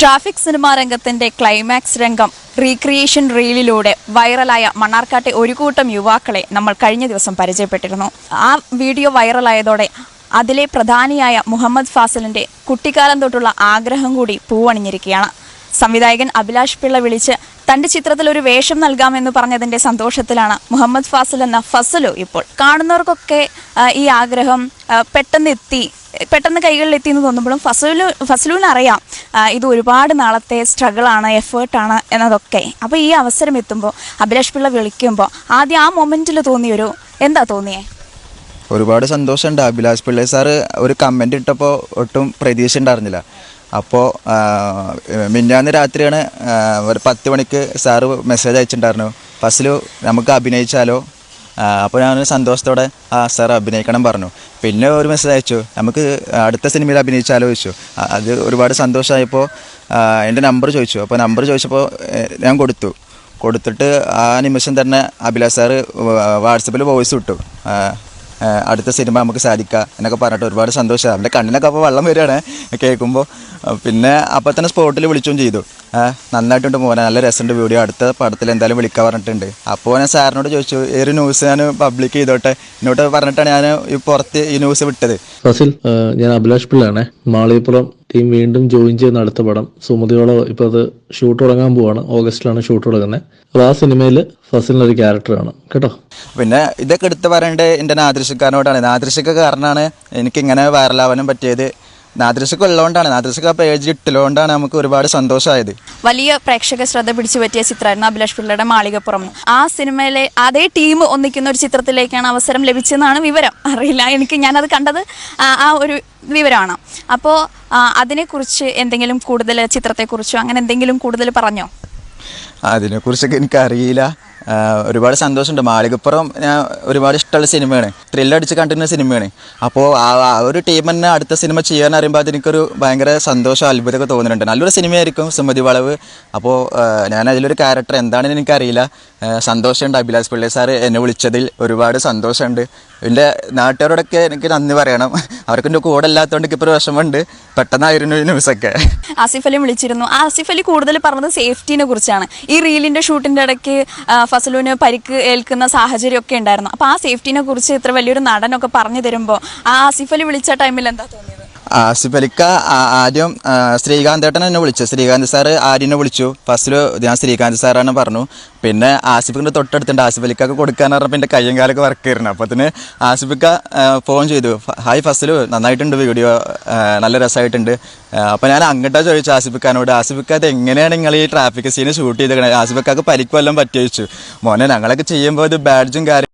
Traffic cinema രംഗത്തിന്റെ climax രംഗം recreation റീലിലൂടെ വൈറലായ മണ്ണാർക്കാട്ടെ ഒരു കൂട്ടം യുവാക്കളെ നമ്മൾ കഴിഞ്ഞ ദിവസം പരിചയപ്പെട്ടിരുന്നു. ആ വീഡിയോ വൈറലായതോടെ അതിലെ പ്രധാനിയായ മുഹമ്മദ് ഫാസിലിന്റെ കുട്ടിക്കാലം തൊട്ടുള്ള ആഗ്രഹം കൂടി പൂവണിഞ്ഞിരിക്കുകയാണ്. സംവിധായകൻ അഭിലാഷ് പിള്ള വിളിച്ച് തന്റെ ചിത്രത്തിൽ ഒരു വേഷം നൽകാമെന്ന് പറഞ്ഞതിന്റെ സന്തോഷത്തിലാണ് മുഹമ്മദ് ഫാസിൽ എന്ന ഫസലു ഇപ്പോൾ. കാണുന്നവർക്കൊക്കെ ഈ ആഗ്രഹം പെട്ടെന്ന് എത്തി പെട്ടെന്ന് കൈകളിൽ എത്തി എന്ന് തോന്നുമ്പോഴും ഫസലു ഫസലുവിന് അറിയാം ഇത് ഒരുപാട് നാളത്തെ സ്ട്രഗിൾ സ്ട്രഗിളാണ് എഫേർട്ടാണ് എന്നതൊക്കെ. അപ്പോൾ ഈ അവസരം എത്തുമ്പോൾ അഭിലാഷ് പിള്ള വിളിക്കുമ്പോൾ ആദ്യം ആ മൊമെന്റിൽ തോന്നിയൊരു എന്താ തോന്നിയേ? ഒരുപാട് സന്തോഷമുണ്ട് അഭിലാഷ് പിള്ളേ സാറ് ഒരു കമന്റ് ഇട്ടപ്പോൾ ഒട്ടും പ്രതീക്ഷ ഉണ്ടായിരുന്നില്ല. അപ്പോൾ മിന്നാന്ന് രാത്രിയാണ് ഒരു പത്ത് മണിക്ക് സാറ് മെസ്സേജ് അയച്ചിട്ടുണ്ടായിരുന്നു. ഫസ്റ്റിൽ നമുക്ക് അഭിനയിച്ചാലോ? അപ്പോൾ ഞാൻ സന്തോഷത്തോടെ ആ സാർ അഭിനയിക്കണം പറഞ്ഞു. പിന്നെ ഒരു മെസ്സേജ് അയച്ചു. നമുക്ക് അടുത്ത സിനിമയിൽ അഭിനയിച്ചാലോ ചോദിച്ചു. അത് ഒരുപാട് സന്തോഷമായപ്പോൾ എന്റെ നമ്പർ ചോദിച്ചു. അപ്പോൾ നമ്പർ ചോദിച്ചപ്പോൾ ഞാൻ കൊടുത്തു. കൊടുത്തിട്ട് ആ നിമിഷം തന്നെ അഭിലാഷ് സാറ് വാട്സപ്പിൽ വോയിസ് വിട്ടു അടുത്ത സിനിമ നമുക്ക് സാധിക്കുക എന്നൊക്കെ പറഞ്ഞിട്ട് ഒരുപാട് സന്തോഷമാണ് അവന്റെ കണ്ണിനൊക്കെ അപ്പോൾ വെള്ളം വരികയാണ്. കേൾക്കുമ്പോൾ പിന്നെ അപ്പോൾ തന്നെ സ്പോട്ടിൽ വിളിച്ചും ചെയ്തു. നന്നായിട്ടുണ്ട് മോനെ. നല്ല രസമുണ്ട് വീഡിയോ. അടുത്ത പടത്തിൽ എന്തായാലും വിളിക്കാൻ പറഞ്ഞിട്ടുണ്ട്. അപ്പോൾ ഞാൻ സാറിനോട് ചോദിച്ചു ഈ ഒരു ന്യൂസ് ഞാൻ പബ്ലിക് ചെയ്തോട്ടെ? എന്നോട്ട് പറഞ്ഞിട്ടാണ് ഞാൻ ഈ പുറത്ത് ഈ ന്യൂസ് വിട്ടത്. ഫസിൽ ഞാൻ അഭിലാഷ് പിള്ളയാണ്. മാളികപ്പുറം ടീം വീണ്ടും ജോയിൻ ചെയ്യുന്ന അടുത്ത പടം. സുമതിയോളം ഇപ്പോൾ അത് ഷൂട്ട് തുടങ്ങാൻ പോവാണ്. ഓഗസ്റ്റിലാണ് ഷൂട്ട് തുടങ്ങുന്നത് അപ്പോൾ ആ സിനിമയിൽ ഒരു ക്യാരക്ടറാണ് കേട്ടോ? പിന്നെ ഇതൊക്കെ എടുത്ത് പറയേണ്ടത് എന്റെ നാദൃശക്കാരനോടാണ് നാദൃശക്ക കാരണമാണ് എനിക്കിങ്ങനെ വൈറലാവാനും പറ്റിയത്. നാദൃശക്ക ഉള്ളതുകൊണ്ടാണ്. നാദൃശക്ക പേജ് ഇട്ടുള്ളതുകൊണ്ടാണ് നമുക്ക് ഒരുപാട് സന്തോഷമായത്. വലിയ പ്രേക്ഷക ശ്രദ്ധ പിടിച്ചു പറ്റിയ ചിത്രമായിരുന്നു അഭിലാഷ് പിള്ളയുടെ മാളികപ്പുറം. ആ സിനിമയിലെ അതേ ടീം ഒന്നിക്കുന്ന ഒരു ചിത്രത്തിലേക്കാണ് അവസരം ലഭിച്ചതെന്നാണ് വിവരം. അറിയില്ല എനിക്ക് ഞാനത് കണ്ടത് ആ ആ ഒരു വിവരമാണ്. അപ്പോൾ അതിനെക്കുറിച്ച് എന്തെങ്കിലും കൂടുതൽ ചിത്രത്തെക്കുറിച്ചോ അങ്ങനെ എന്തെങ്കിലും കൂടുതൽ പറഞ്ഞോ? അതിനെക്കുറിച്ചൊക്കെ എനിക്കറിയില്ല. ആ, ഒരുപാട് സന്തോഷമുണ്ട്. മാളികപ്പുറം ഞാൻ ഒരുപാട് ഇഷ്ടമുള്ള സിനിമയാണ്. ത്രില്ലടിച്ച് കണ്ടിരുന്ന സിനിമയാണ്. അപ്പോൾ ആ ഒരു ടീം തന്നെ അടുത്ത സിനിമ ചെയ്യാൻ അറിയുമ്പോൾ അതെനിക്കൊരു ഭയങ്കര സന്തോഷം അത്ഭുതമൊക്കെ തോന്നുന്നുണ്ട്. നല്ലൊരു സിനിമയായിരിക്കും സുമതി വളവ്. അപ്പോൾ ഞാൻ അതിലൊരു ക്യാരക്ടർ എന്താണെന്ന് എനിക്കറിയില്ല. സന്തോഷമുണ്ട്. അഭിലാഷ് പിള്ളേ സാറ് എന്നെ വിളിച്ചതിൽ ഒരുപാട് സന്തോഷമുണ്ട്. എന്റെ നാട്ടുകാരോടൊക്കെ എനിക്ക് നന്ദി പറയണം. അവർക്ക് എന്റെ കൂടെ അല്ലാത്തതുകൊണ്ട് ഇപ്പോൾ ഒരു വിഷമമുണ്ട്. പെട്ടെന്നായിരുന്നു ഈ ന്യൂസൊക്കെ ആസിഫ് അലി വിളിച്ചിരുന്നു. ആസിഫ് അലി കൂടുതൽ പറഞ്ഞത് സേഫ്റ്റിനെ കുറിച്ചാണ്. ഈ റീലിന്റെ ഷൂട്ടിന്റെ ഇടയ്ക്ക് ഫസലുവിന് പരിക്ക് ഏൽക്കുന്ന സാഹചര്യമൊക്കെ ഉണ്ടായിരുന്നു. അപ്പോൾ ആ സേഫ്റ്റിനെ കുറിച്ച് ഇത്ര വലിയൊരു നടനൊക്കെ പറഞ്ഞു തരുമ്പോൾ ആ ആസിഫ് അലി വിളിച്ച ടൈമിൽ എന്താ തോന്നിയത് ആസിഫ് ആദ്യം ശ്രീകാന്ത് ശ്രീകാന്തേട്ടൻ എന്നെ വിളിച്ചു. ശ്രീകാന്ത് സാറ് ആര്യനെ വിളിച്ചു. ഫസ്റ്റിൽ ഞാൻ ശ്രീകാന്ത് സാറാണ് പറഞ്ഞു. പിന്നെ ആസിഫിന്റെ തൊട്ടടുത്തുണ്ട്. ആസിഫ് അലിക്കൊക്കെ കൊടുക്കാൻ പറഞ്ഞപ്പോൾ എന്റെ കയ്യും കാലൊക്കെ വർക്ക് ചെയ്യുന്നു അപ്പോൾ തന്നെ ആസിഫിക്ക ഫോൺ ചെയ്തു. ഹായ് ഫസ്റ്റിൽ നന്നായിട്ടുണ്ട് വീഡിയോ നല്ല രസമായിട്ടുണ്ട്. അപ്പോൾ ഞാൻ അങ്ങോട്ടാ ചോദിച്ചു ആസിഫിക്കാനോട്. ആസിഫിക്ക അത് എങ്ങനെയാണ് നിങ്ങൾ ഈ ട്രാഫിക് സീന് ഷൂട്ട് ചെയ്തേക്കണേ? ആസിഫിക്കാക്ക് പരിക്കുമെല്ലാം പറ്റിയച്ചു പറ്റി മോനെ ഞങ്ങളൊക്കെ ചെയ്യുമ്പോൾ ഇത് ബാഡ്ജും കാര്യം